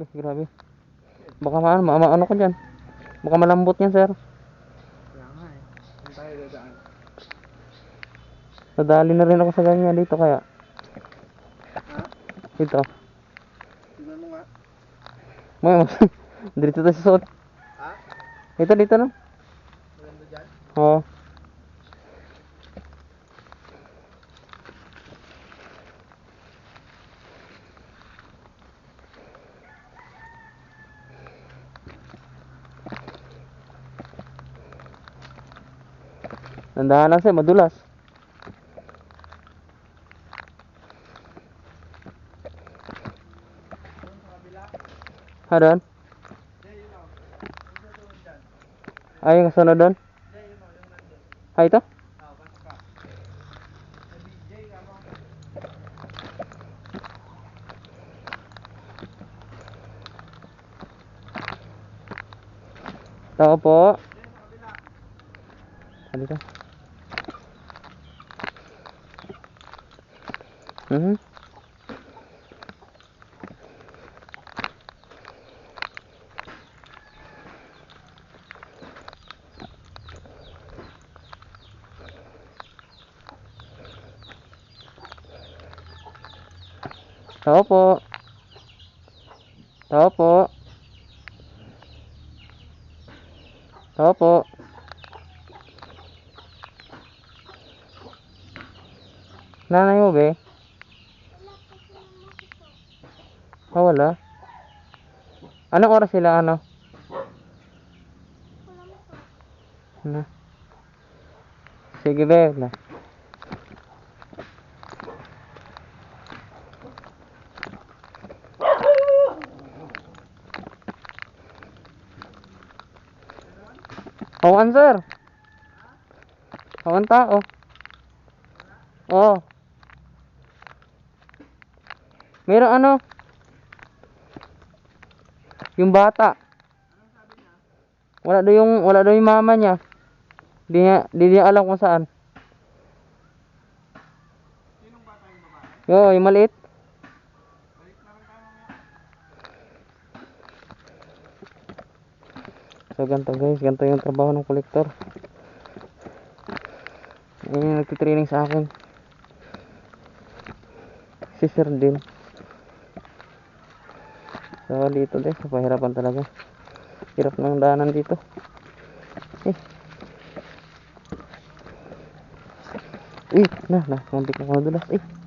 Eh, grabe. Baka maano, ma ma- ano ko dyan. Baka malambot yan, sir. Kaya nga eh. Saan tayo dadaan? Nadali na rin ako sa ganyan dito kaya. Ha? Dito. Tignan mo nga. May mas. dito tayo sa suot. Ha? Dito, dito na. Maganda dyan? Oo. Nandahan lang siya, madulas. Ha, doon? Ay, yung kasunod doon? Ah, ito? Tao po. Halika. Mhm. Tao po. Tao po. Tao po. Nanay mo be? Ah, wala. Anong oras sila ano? Na. Sige be. Na. Awan sir. Awan tao. Oo. Meron ano? Yung bata. Wala daw yung wala daw yung mama niya. Di niya di niya alam kung saan. Sinong bata yung babae? Yo, yung maliit. So ganito guys, ganito yung trabaho ng kolektor. Yan yung nagtitraining sa akin. Si Sir din. So dito guys, pahirapan talaga. Hirap ng daanan dito. Eh. Eh, na, na, muntik na ako nadulas. Eh.